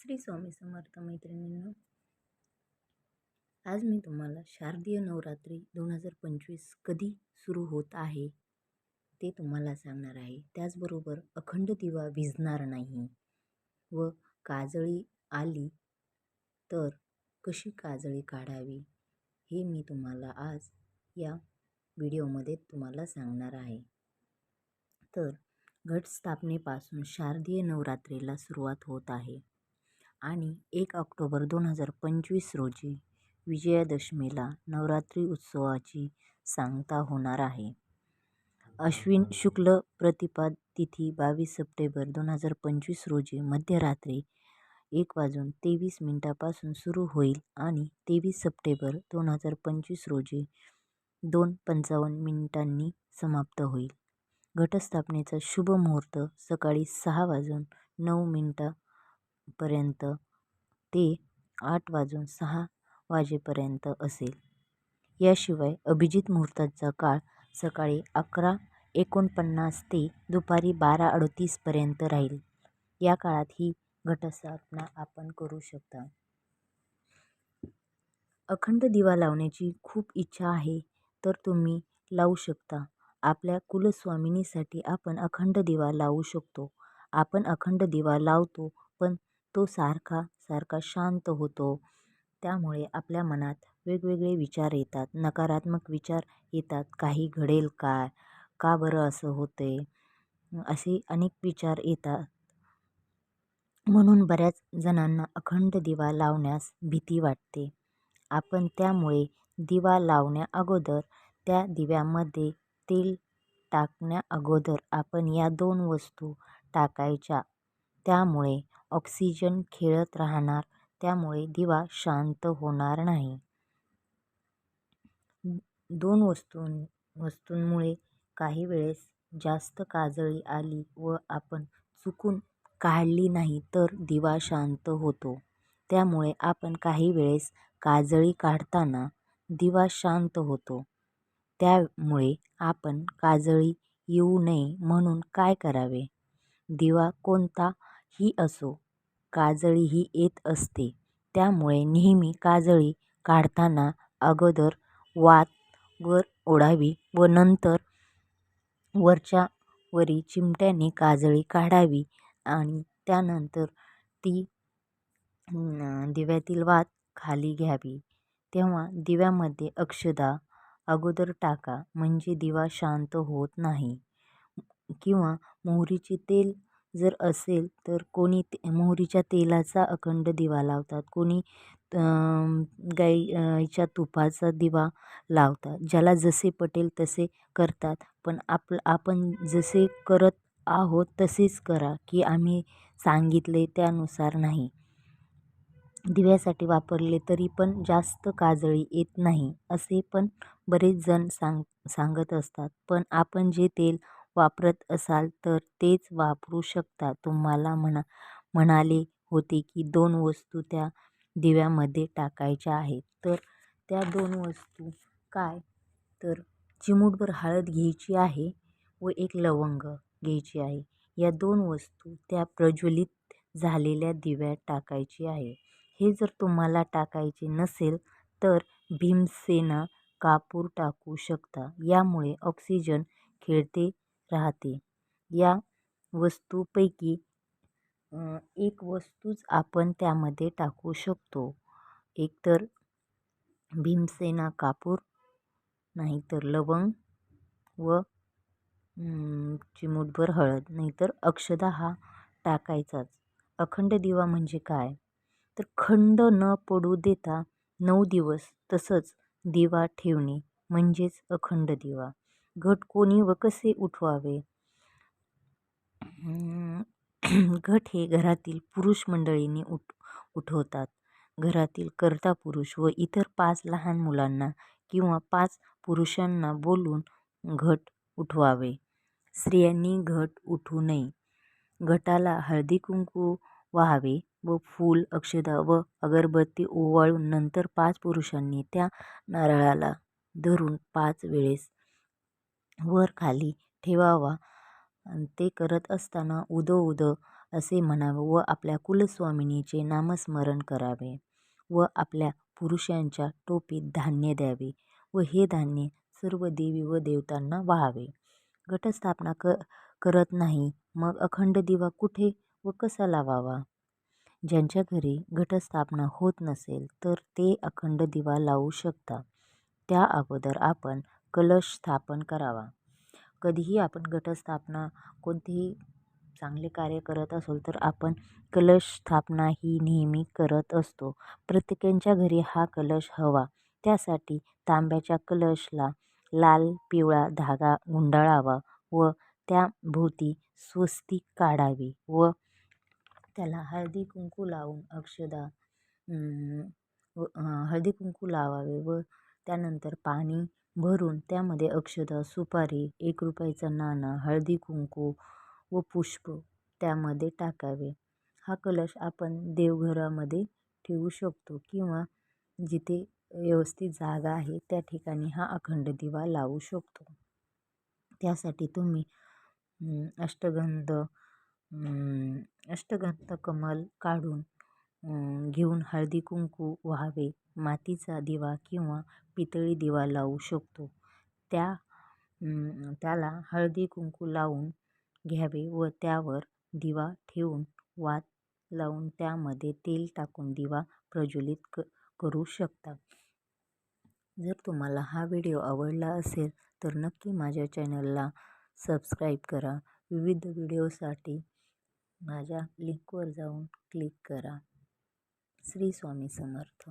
श्री स्वामी समर्थ मैत्रिणींनो आज मी तुम्हाला शारदीय नवरात्री दोन हजार पंचवीस कधी सुरू होत आहे ते तुम्हाला सांगणार आहे. त्याचबरोबर अखंड दिवा विझणार नाही व काजळी आली तर कशी काजळी काढावी हे मी तुम्हाला आज या व्हिडिओमध्ये तुम्हाला सांगणार आहे. तर घटस्थापनेपासून शारदीय नवरात्रीला सुरुवात होत आहे. आणि एक ऑक्टोबर दोन हजार पंचवीस रोजी विजयादशमीला नवरात्री उत्सवाची सांगता होणार आहे. अश्विन शुक्ल प्रतिपाद तिथी बावीस सप्टेंबर दोन हजार पंचवीस रोजी मध्यरात्री एक वाजून तेवीस मिनटापासून सुरू होईल आणि तेवीस सप्टेंबर दोन हजार पंचवीस रोजी दोन पंचावन्न मिनिटांनी समाप्त होईल. घटस्थापनेचा शुभ मुहूर्त सकाळी सहा वाजून नऊ पर्यंत ते आठ वाजून सहा वाजेपर्यंत असेल. याशिवाय अभिजित मुहूर्ताचा काळ सकाळी अकरा एकोणपन्नास ते दुपारी बारा अडतीसपर्यंत राहील. या काळात ही घटस्थापना आपण करू शकता. अखंड दिवा लावण्याची खूप इच्छा आहे तर तुम्ही लावू शकता. आपल्या कुलस्वामिनीसाठी आपण अखंड दिवा लावू शकतो. आपण अखंड दिवा लावतो पण तो सारखा सारखा शांत होतो. त्यामुळे आपल्या मनात वेगवेगळे विचार येतात. नकारात्मक विचार येतात. काही घडेल काय? का बरं असं होते असे अनेक विचार येतात. म्हणून बऱ्याच जणांना अखंड दिवा लावण्यास भीती वाटते. आपण त्यामुळे दिवा लावण्या अगोदर त्या दिव्यामध्ये तेल टाकण्या अगोदर आपण या दोन वस्तू टाकायच्या त्यामुळे ऑक्सिजन खेळत राहणार त्यामुळे दिवा शांत होणार नाही. दोन वस्तू वस्तूंमुळे काही वेळेस जास्त काजळी आली व आपण चुकून काढली नाही तर दिवा शांत होतो. त्यामुळे आपण काही वेळेस काजळी काढताना दिवा शांत होतो. त्यामुळे आपण काजळी येऊ नये म्हणून काय करावे? दिवा कोणता ही असो काजळी ही येत असते. त्यामुळे नेहमी काजळी काढताना अगोदर वात वर ओढावी व नंतर वरच्या वरी चिमट्याने काजळी काढावी आणि त्यानंतर ती दिव्यातील वात खाली घ्यावी. तेव्हा दिव्यामध्ये अक्षदा अगोदर टाका म्हणजे दिवा शांत होत नाही. किंवा मोहरीचे तेल जर असेल तर कोणी ते मोहरीच्या तेलाचा अखंड दिवा लावतात. कोणी गाईच्या तुपाचा दिवा लावतात ज्याला जसे पटेल तसे करतात. पण आप आपण जसे करत आहोत तसेच करा की आम्ही सांगितले त्यानुसार नाही. दिव्यासाठी वापरले तरी पण जास्त काजळी येत नाही असे पण बरेच जण सांग सांगत असतात. पण आपण जे तेल वापरत असाल तर तेच वापरू शकता. तुम्हाला म्हणा म्हणाले होते की दोन वस्तू त्या दिव्यामध्ये टाकायच्या आहेत. तर त्या दोन वस्तू काय? तर चिमूटभर हळद घ्यायची आहे व एक लवंग घ्यायची आहे. या दोन वस्तू त्या प्रज्वलित झालेल्या दिव्यात टाकायची आहे. हे जर तुम्हाला टाकायचे नसेल तर भीमसेना कापूर टाकू शकता. यामुळे ऑक्सिजन खेळते राहते. या वस्तूपैकी एक वस्तूच आपण त्यामध्ये टाकू शकतो. एकतर भीमसेना कापूर नाहीतर लवंग व चिमूटभर हळद नाहीतर अक्षदा हा टाकायचाच. अखंड दिवा म्हणजे काय? तर खंड न पडू देता नऊ दिवस तसंच दिवा ठेवणे म्हणजेच अखंड दिवा. घट कोणी व कसे उठवावे? घट हे घरातील पुरुष मंडळींनी उठ उठवतात. घरातील कर्ता पुरुष व इतर पाच लहान मुलांना किंवा पाच पुरुषांना बोलून घट उठवावे. स्त्रियांनी घट उठू नये. घटाला हळदी कुंकू वाहावे व फूल अक्षदा व अगरबत्ती ओवाळून नंतर पाच पुरुषांनी त्या नारळाला धरून पाच वेळेस वर खाली ठेवावा ते करत असताना उदो उदो असे म्हणावे व आपल्या कुलस्वामिनीचे नामस्मरण करावे व आपल्या पुरुषांच्या टोपीत धान्य द्यावे व हे धान्य सर्व देवी व देवतांना वाहावे. घटस्थापना क करत नाही मग अखंड दिवा कुठे व कसा लावावा? ज्यांच्या घरी घटस्थापना होत नसेल तर ते अखंड दिवा लावू शकता त्या अगोदर आपण कलश स्थापन करावा. कधीही आपण घटस्थापना कोणतेही चांगले कार्य करत असू तर आपण कलश स्थापना ही नेहमी करत असतो. प्रत्येकाच्या घरी हा कलश हवा. त्यासाठी तांब्याच्या कलशला लाल पिवळा धागा गुंडाळावा व त्याभोवती स्वस्तिक काढावी व त्याला हळदी कुंकू लावून अक्षदा हळदी कुंकू लावावे व त्यानंतर पाणी भरून त्यामध्ये अक्षदा सुपारी एक रुपयाचं नाणं हळदी कुंकू व पुष्प त्यामध्ये टाकावे. हा कलश आपण देवघरामध्ये ठेवू शकतो किंवा जिथे व्यवस्थित जागा आहे त्या ठिकाणी हा अखंड दिवा लावू शकतो. त्यासाठी तुम्ही अष्टगंध अष्टगंध कमल काढून घेऊन हळदी कुंकू व्हावे. मातीचा दिवा किंवा पितळी दिवा लावू शकतो. त्या त्याला हळदी कुंकू लावून घ्यावे व त्यावर दिवा ठेवून वात लावून त्यामध्ये तेल टाकून दिवा प्रज्वलित क करू शकता. जर तुम्हाला हा व्हिडिओ आवडला असेल तर नक्की माझ्या चॅनलला सबस्क्राईब करा. विविध व्हिडिओसाठी माझ्या लिंकवर जाऊन क्लिक करा. श्री स्वामी समर्थ.